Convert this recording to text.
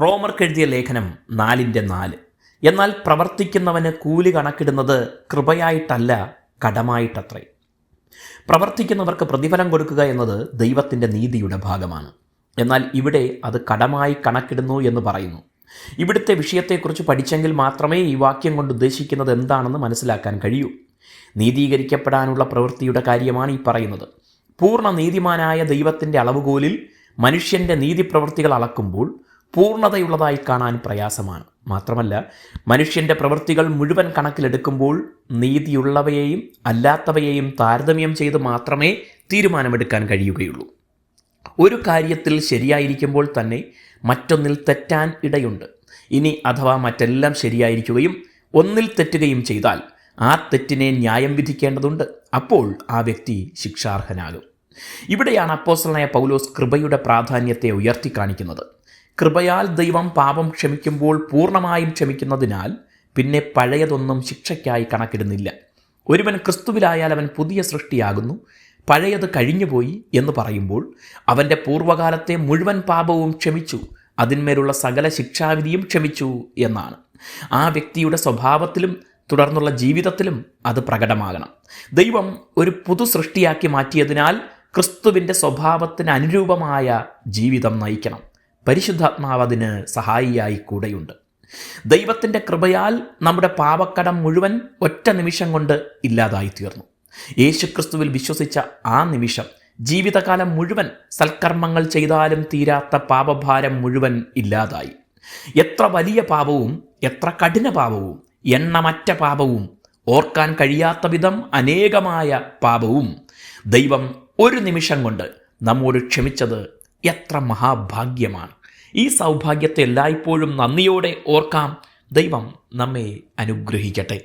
റോമർക്ക് എഴുതിയ ലേഖനം നാലിന്റെ നാല്. എന്നാൽ പ്രവർത്തിക്കുന്നവന് കൂലി കണക്കിടുന്നത് കൃപയായിട്ടല്ല കടമായിട്ടത്രേ. പ്രവർത്തിക്കുന്നവർക്ക് പ്രതിഫലം കൊടുക്കുക എന്നത് ദൈവത്തിന്റെ നീതിയുടെ ഭാഗമാണ്. എന്നാൽ ഇവിടെ അത് കടമായി കണക്കിടുന്നു എന്ന് പറയുന്നു. ഇവിടുത്തെ വിഷയത്തെക്കുറിച്ച് പഠിച്ചെങ്കിൽ മാത്രമേ ഈ വാക്യം കൊണ്ട് ഉദ്ദേശിക്കുന്നത് എന്താണെന്ന് മനസ്സിലാക്കാൻ കഴിയൂ. നീതീകരിക്കപ്പെടാനുള്ള പ്രവൃത്തിയുടെ കാര്യമാണ് ഈ പറയുന്നത്. പൂർണ നീതിമാനായ ദൈവത്തിന്റെ അളവുകോലിൽ മനുഷ്യന്റെ നീതിപ്രവൃത്തികൾ അളക്കുമ്പോൾ പൂർണതയുള്ളതായി കാണാൻ പ്രയാസമാണ്. മാത്രമല്ല മനുഷ്യന്റെ പ്രവൃത്തികൾ മുഴുവൻ കണക്കിലെടുക്കുമ്പോൾ നീതിയുള്ളവയെയും അല്ലാത്തവയെയും താരതമ്യം ചെയ്ത് മാത്രമേ തീരുമാനമെടുക്കാൻ കഴിയുകയുള്ളൂ. ഒരു കാര്യത്തിൽ ശരിയായിരിക്കുമ്പോൾ തന്നെ മറ്റൊന്നിൽ തെറ്റാൻ ഇടയുണ്ട്. ഇനി അഥവാ മറ്റെല്ലാം ശരിയായിരിക്കുകയും ഒന്നിൽ തെറ്റുകയും ചെയ്താൽ ആ തെറ്റിനെ ന്യായം വിധിക്കേണ്ടതുണ്ട്. അപ്പോൾ ആ വ്യക്തി ശിക്ഷാർഹനാകും. ഇവിടെയാണ് അപ്പോസ്റ്റലായ പൗലോസ് കൃപയുടെ പ്രാധാന്യത്തെ ഉയർത്തി കാണിക്കുന്നത് കൃപയാൽ ദൈവം പാപം ക്ഷമിക്കുമ്പോൾ പൂർണമായും ക്ഷമിക്കുന്നതിനാൽ പിന്നെ പഴയതൊന്നും ശിക്ഷയ്ക്കായി കണക്കിടുന്നില്ല. ഒരുവൻ ക്രിസ്തുവിലായാൽ അവൻ പുതിയ സൃഷ്ടിയാകുന്നു പഴയത് കഴിഞ്ഞുപോയി എന്ന് പറയുമ്പോൾ അവന്റെ പൂർവകാലത്തെ മുഴുവൻ പാപവും ക്ഷമിച്ചു അതിന്മേലുള്ള സകല ശിക്ഷാവിധിയും ക്ഷമിച്ചു എന്നാണ്. ആ വ്യക്തിയുടെ സ്വഭാവത്തിലും തുടർന്നുള്ള ജീവിതത്തിലും അത് പ്രകടമാകണം. ദൈവം ഒരു പുതു സൃഷ്ടിയാക്കി മാറ്റിയതിനാൽ ക്രിസ്തുവിന്റെ സ്വഭാവത്തിന് അനുരൂപമായ ജീവിതം നയിക്കണം. പരിശുദ്ധാത്മാവ് അതിന് സഹായിയായി കൂടെയുണ്ട്. ദൈവത്തിന്റെ കൃപയാൽ നമ്മുടെ പാപക്കടം മുഴുവൻ ഒറ്റ നിമിഷം കൊണ്ട് ഇല്ലാതായി തീർന്നു. യേശുക്രിസ്തുവിൽ വിശ്വസിച്ച ആ നിമിഷം ജീവിതകാലം മുഴുവൻ സൽക്കർമ്മങ്ങൾ ചെയ്താലും തീരാത്ത പാപഭാരം മുഴുവൻ ഇല്ലാതായി. എത്ര വലിയ പാപവും എത്ര കഠിന പാപവും എണ്ണമറ്റ പാപവും ഓർക്കാൻ കഴിയാത്ത വിധം അനേകമായ പാപവും ദൈവം ഒരു നിമിഷം കൊണ്ട് നമ്മോട് ക്ഷമിച്ചത് എത്ര മഹാഭാഗ്യമാണ്. ഈ സൗഭാഗ്യത്തെ എല്ലായ്പ്പോഴും നന്ദിയോടെ ഓർക്കാം. ദൈവം നമ്മെ അനുഗ്രഹിക്കട്ടെ.